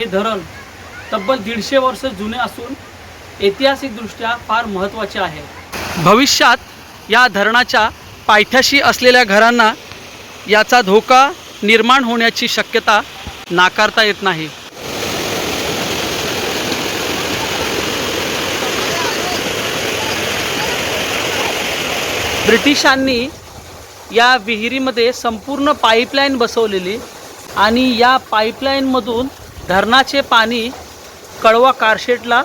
हे धरण तब्बल दीडशे वर्ष जुने असून ऐतिहासिकदृष्ट्या फार महत्त्वाचे आहे. भविष्यात या धरणाच्या पायथ्याशी असलेल्या घरांना याचा धोका निर्माण होण्याची शक्यता नाकारता येत नाही. ब्रिटिशांनी या विहिरीमध्ये संपूर्ण पाईपलाईन बसवलेली आणि या पाईपलाईनमधून धरणाचे पाणी कळवा कारशेटला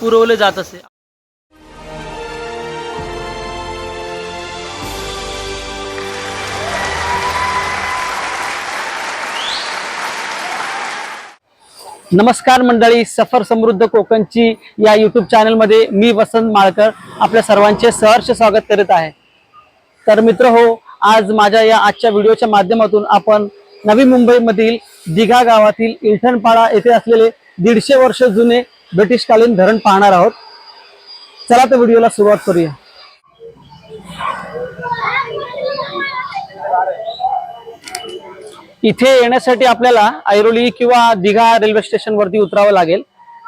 पुरवले जात असे. नमस्कार मंडळी सफर समृद्ध कोकणची या यूट्यूब चॅनलमध्ये मी वसंत माळकर आपल्या सर्वांचे सहर्ष स्वागत करीत आहे. तर मित्र हो आज माझ्या या आजच्या व्हिडिओच्या माध्यमातून आपण नवी मुंबईमधील दिघा गावातील इलठणपाडा येथे असलेले दीडशे वर्ष जुने ब्रिटिशकालीन धरण पाहणार आहोत. चला तर व्हिडिओला सुरुवात करूया. इथे येण्यासाठी आपल्याला ऐरोली किंवा दिघा रेल्वे स्टेशनवरती उतरावं लागेल.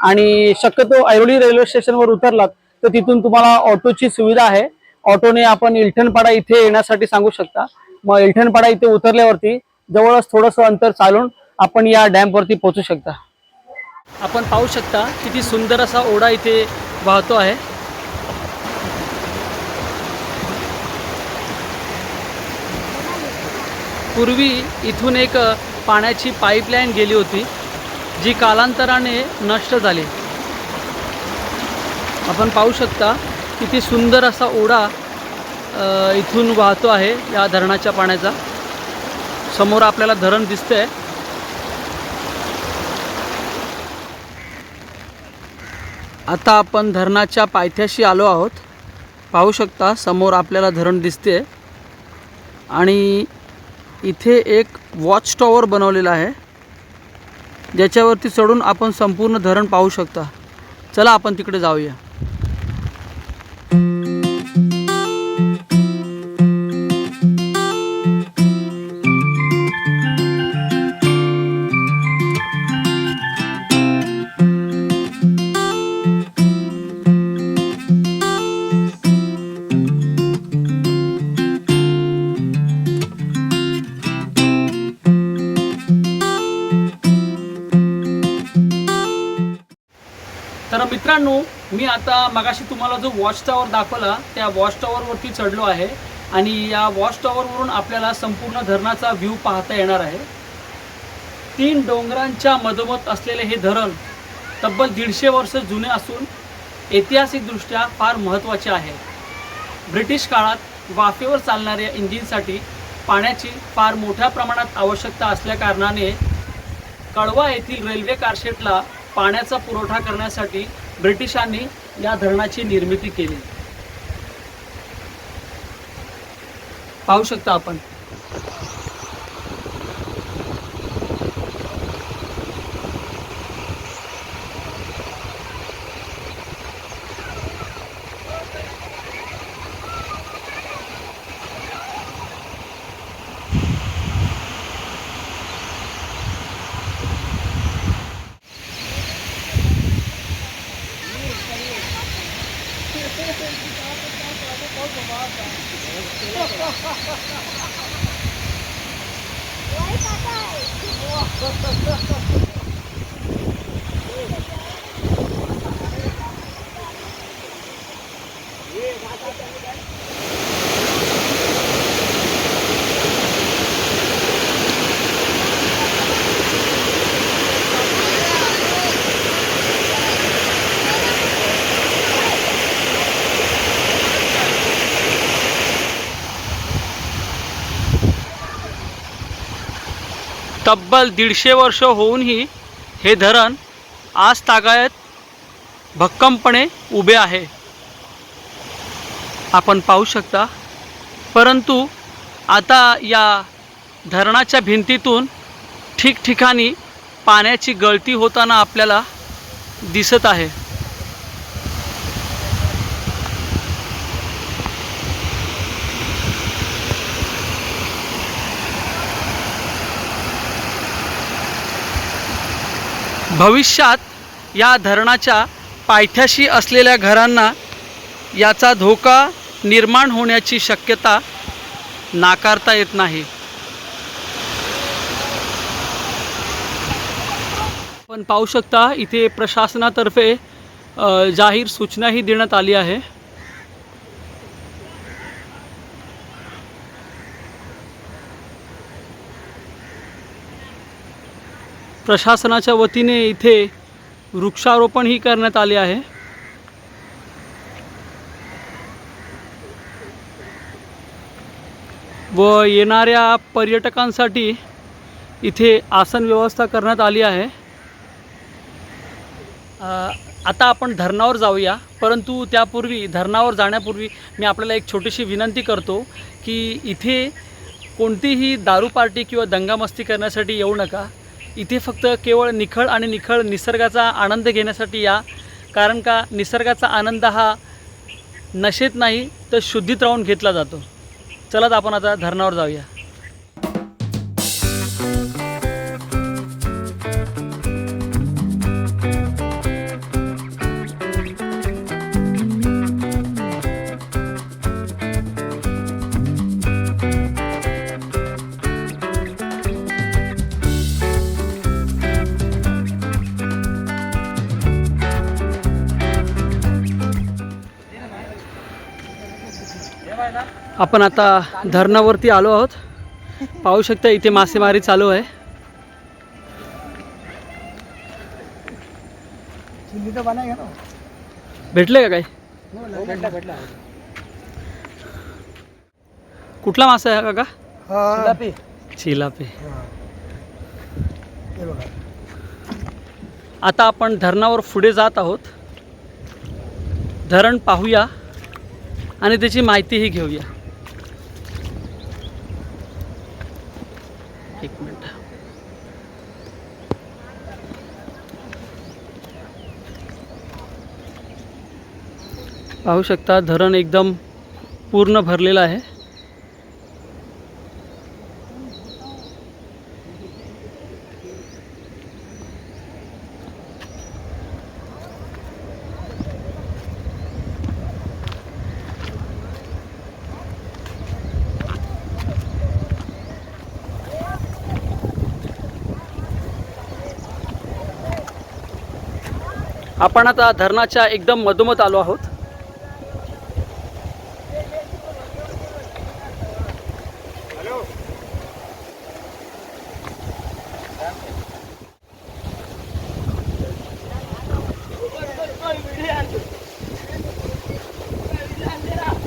आणि शक्यतो ऐरोली रेल्वे स्टेशनवर उतरलात तर तिथून तुम्हाला ऑटोची सुविधा आहे. ऑटोने आपण इलठणपाडा इथे येण्यासाठी सांगू शकता. मग इलठणपाडा इथे उतरल्यावरती जवळच थोडंसं अंतर चालून आपण या डॅमवरती पोहोचू शकता. आपण पाहू शकता किती सुंदर असा ओढा इथे वाहतो आहे. पूर्वी इथून एक पाण्याची पाईपलाईन गेली होती जी कालांतराने नष्ट झाली. आपण पाहू शकता किती सुंदर असा ओढा इथून वाहतो आहे या धरणाच्या पाण्याचा. समोर आपल्याला धरण दिसतंय. आता आपण धरणाच्या पायथ्याशी आलो आहोत. पाहू शकता समोर आपल्याला धरण दिसते आणि इथे एक वॉच टॉवर बनवलेला आहे. ज्याच्यावरती चढून आपण संपूर्ण धरण पाहू शकता. चला आपण तिकडे जाऊया. मित्रांनो मी आता मगाशी तुम्हाला जो वॉच टॉवर दाखवला त्या वॉच टॉवरवरती चढलो आहे आणि या वॉच टॉवरवरून आपल्याला संपूर्ण धरणाचा व्ह्यू पाहता येणार आहे. तीन डोंगरांच्या मधोमध असलेले हे धरण तब्बल दीडशे वर्ष जुने असून ऐतिहासिकदृष्ट्या फार महत्त्वाचे आहे. ब्रिटिश काळात वाफेवर चालणाऱ्या इंजिनसाठी पाण्याची फार मोठ्या प्रमाणात आवश्यकता असल्याकारणाने कळवा येथील रेल्वे कारशेटला पाण्याचा पुरवठा करण्यासाठी ब्रिटिशांनी या धरणाची निर्मिती केली. पाहू शकता आपण. い。तब्बल दीडशे वर्ष होऊनही हे धरण आज तागायत भक्कमपणे उभे आहे. आपण पाहू शकता परंतु आता या धरणाच्या भिंतीतून ठिकठिकाणी पाण्याची गळती होताना आपल्याला दिसत आहे. भविष्यात या धरणाच्या पायथ्याशी असलेल्या घरांना याचा धोका निर्माण होण्याची शक्यता नाकारता येत नाही. आपण पाहू शकता इथे प्रशासनातर्फे जाहीर सूचनाही देण्यात आली आहे. प्रशासनाच्या वतीने इथे वृक्षारोपणही करण्यात आले आहे. व येणाऱ्या पर्यटकांसाठी इथे आसन व्यवस्था करण्यात आली आहे. आता आपण धरणावर जाऊया परंतु त्यापूर्वी धरणावर जाण्यापूर्वी मी आपल्याला एक छोटीशी विनंती करतो की इथे कोणतीही दारू पार्टी किंवा दंगामस्ती करण्यासाठी येऊ नका. इथे फक्त केवळ निखळ आणि निखळ निसर्गाचा आनंद घेण्यासाठी या कारण का निसर्गाचा आनंद हा नशेत नाही तर शुद्धीत राहून घेतला जातो. चला आपण आता धरणावर जाऊया. आपण आता धरणावरती आलो आहोत. पाहू शकता इथे मासेमारी चालू आहे. भेटले का काही? कुठला मासा आहे काका? चिलापे. आता आपण धरणावर पुढे जात आहोत. धरण पाहूया. आणि त्याची माहितीही घेऊया. एक मिनिट. पाहू शकता धरण एकदम पूर्ण भरलेलं आहे. आपण आता धरणाच्या एकदम मधोमध आलो आहोत.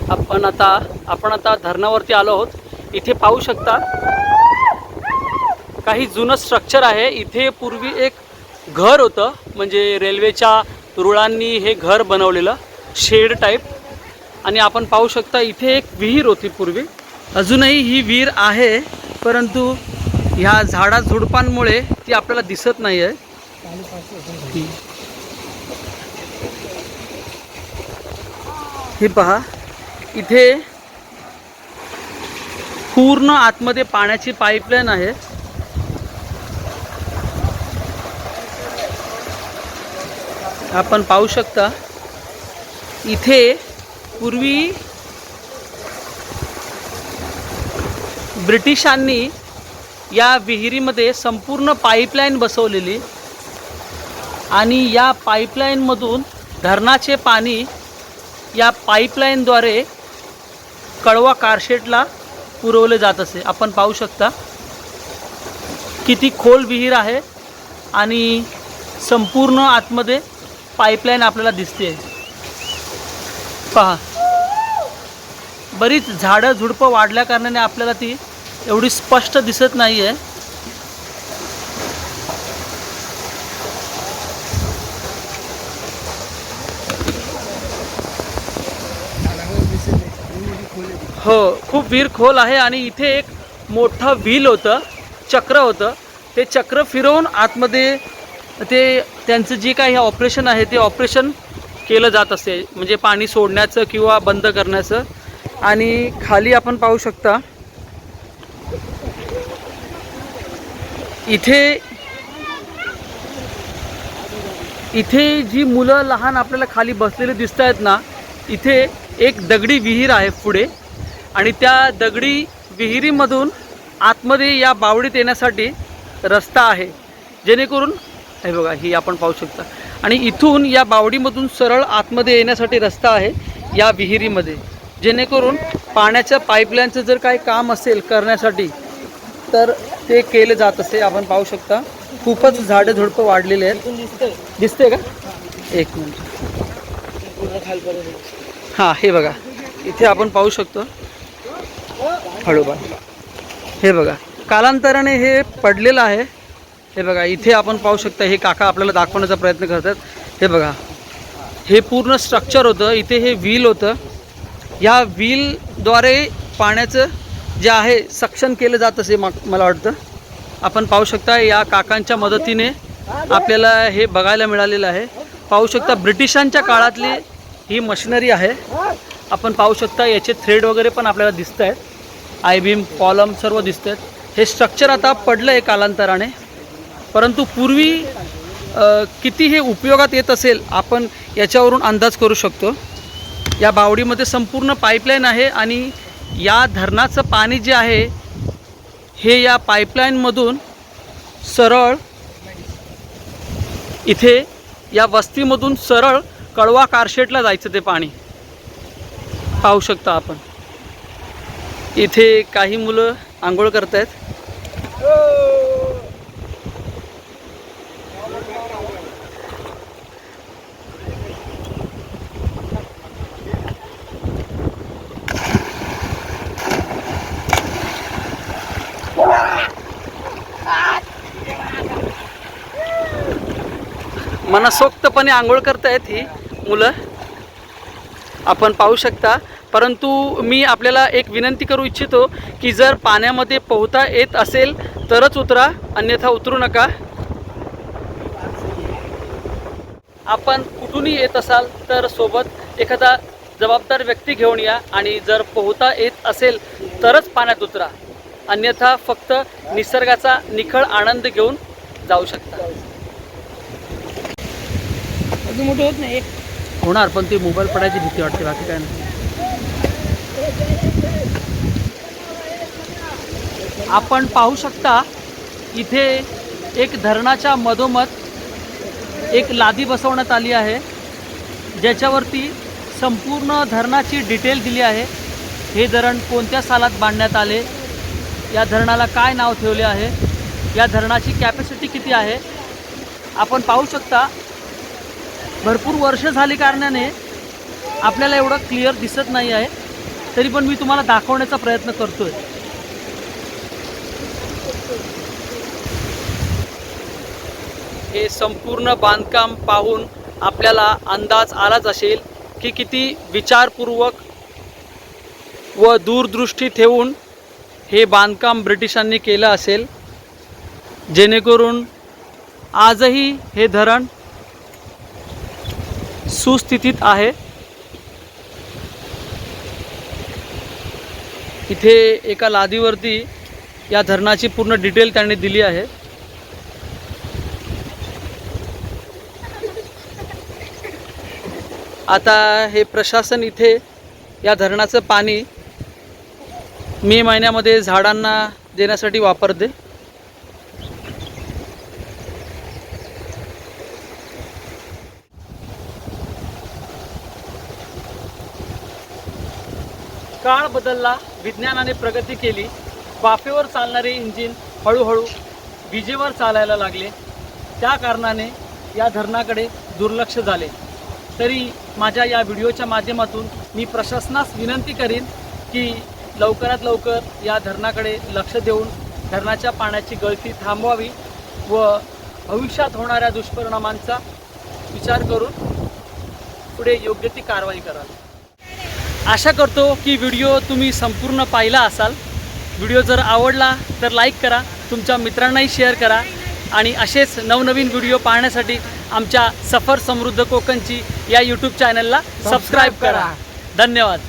आपण आता आपण आता धरणावरती आलो आहोत. इथे पाहू शकता काही जुनं स्ट्रक्चर आहे. इथे पूर्वी एक घर होतं म्हणजे रेल्वेच्या रुळांनी हे घर बनवलेलं शेड टाईप. आणि आपण पाहू शकता इथे एक विहीर होती पूर्वी. अजूनही ही विहीर आहे परंतु ह्या झाडाझुडपांमुळे ती आपल्याला दिसत नाही आहे हे पहा इथे पूर्ण आतमध्ये पाण्याची पाईपलाईन आहे. आपण पाहू शकता इथे पूर्वी ब्रिटिशांनी या विहिरीमध्ये संपूर्ण पाईपलाईन बसवलेली आणि या पाईपलाईनमधून धरणाचे पाणी या पाईपलाईनद्वारे कळवा कारशेटला पुरवले जात असे. आपण पाहू शकता किती खोल विहीर आहे आणि संपूर्ण आतमध्ये पाईपलाईन आपल्याला दिसते पहा. बरीच झाडं झुडपं वाढल्या कारणाने आपल्याला ती एवढी स्पष्ट दिसत नाही आहे हो खूप विहीर खोल आहे आणि इथे एक मोठं व्हील होतं चक्र होतं. ते चक्र फिरवून आतमध्ये ते त्यांचं जे काही ऑपरेशन आहे ते ऑपरेशन केलं जात असते म्हणजे पाणी सोडण्याचं किंवा बंद करण्याचं. आणि खाली आपण पाहू शकता इथे इथे जी मुलं लहान आपल्याला खाली बसलेले दिसत आहेत ना इथे एक दगडी विहीर आहे पुढे. आणि त्या दगडी विहिरीमधून आतमध्ये या बावडीत येण्यासाठी रस्ता आहे. जेणेकरून हे बघा ही आपण पाहू शकता. आणि इथून या बावडीमधून सरळ आतमध्ये येण्यासाठी रस्ता आहे या विहिरीमध्ये. जेणेकरून पाण्याच्या पाईपलाईनचं जर काही काम असेल करण्यासाठी तर ते केलं जात असे आपण पाहू शकता. खूपच झाडं झुडपं वाढलेले आहेत. दिसते का? एक मिनिट. हां हे बघा. इथे आपण पाहू शकतो. हळूबा. हे बघा. कालांतराने हे पडलेलं आहे. हे बघा इथे आपण पाहू शकता हे काका आपल्याला दाखवण्याचा प्रयत्न करतात. हे बघा हे पूर्ण स्ट्रक्चर होतं. इथे हे व्हील होतं. ह्या व्हीलद्वारे पाण्याचं जे आहे सक्शन केलं जात असे मला वाटतं. आपण पाहू शकता या काकांच्या मदतीने आपल्याला हे बघायला मिळालेलं आहे. पाहू शकता ब्रिटिशांच्या काळातली ही मशिनरी आहे. आपण पाहू शकता याचे थ्रेड वगैरे पण आपल्याला दिसत आहेत आय बीम कॉलम सर्व दिसत आहेत हे स्ट्रक्चर आता पडलं आहे कालांतराने. परंतु पूर्वी किती हे उपयोगात येत असेल आपण याच्यावरून अंदाज करू शकतो. या बावडीमध्ये संपूर्ण पाईपलाईन आहे आणि या धरणाचं पाणी जे आहे हे या पाईपलाईनमधून सरळ इथे या वस्तीमधून सरळ कळवा कारशेटला जायचं ते पाणी. पाहू शकता आपण. इथे काही मुलं आंघोळ आहेत मनसोक्तपणे आंघोळ करतायत ही मुलं. आपण पाहू शकता. परंतु मी आपल्याला एक विनंती करू इच्छितो की जर पाण्यामध्ये पोहता येत असेल तरच उतरा अन्यथा उतरू नका. आपण कुठूनही येत असाल तर सोबत एखादा जबाबदार व्यक्ती घेऊन या आणि जर पोहता येत असेल तरच पाण्यात उतरा. अन्यथा फक्त निसर्गाचा निखळ आनंद घेऊन जाऊ शकता. अजून मोठं होत नाही. होणार पण ते मोबाईल पडायची भीती वाटते बाकी काय नाही. आपण पाहू शकता इथे एक धरणाच्या मधोमध एक लादी बसवण्यात आली आहे ज्याच्यावरती संपूर्ण धरणाची डिटेल दिली आहे. हे धरण कोणत्या सालात बांधण्यात आले या धरणाला काय नाव ठेवले आहे या धरणाची कॅपॅसिटी किती आहे आपण पाहू शकता भरपूर वर्ष झाली कारणाने आपल्याला एवढं क्लिअर दिसत नाही आहे. तरी पण मी तुम्हाला दाखवण्याचा प्रयत्न करतोय. हे संपूर्ण बांधकाम पाहून आपल्याला अंदाज आलाच असेल की किती विचारपूर्वक व दूरदृष्टी ठेवून हे बांधकाम ब्रिटिशांनी केलं असेल. जेणेकरून आजही हे धरण सुस्थितीत आहे. इथे एका लादीवरती या धरणाची पूर्ण डिटेल त्यांनी दिली आहे. आता हे प्रशासन इथे या धरणाचं पाणी मे महिन्यामध्ये झाडांना देण्यासाठी वापरते. काळ बदलला विज्ञानाने प्रगती केली वाफेवर चालणारे इंजिन हळूहळू विजेवर चालायला लागले. त्या कारणाने या धरणाकडे दुर्लक्ष झाले. तरी माझ्या या व्हिडिओच्या माध्यमातून मी प्रशासनास विनंती करीन की लवकरात लवकर या धरणाकडे लक्ष देऊन धरणाच्या पाण्याची गळती थांबवावी व भविष्यात होणाऱ्या दुष्परिणामांचा विचार करून पुढे योग्य ती कारवाई करावी. आशा करतो की व्हिडिओ तुम्ही संपूर्ण पाहिला असाल. व्हिडिओ जर आवडला तर लाईक करा तुमच्या मित्रांनाही शेअर करा आणि असेच नवनवीन व्हिडिओ पाहण्यासाठी आमच्या सफर समृद्ध कोकणची या यूट्यूब चॅनलला सबस्क्राईब करा. धन्यवाद.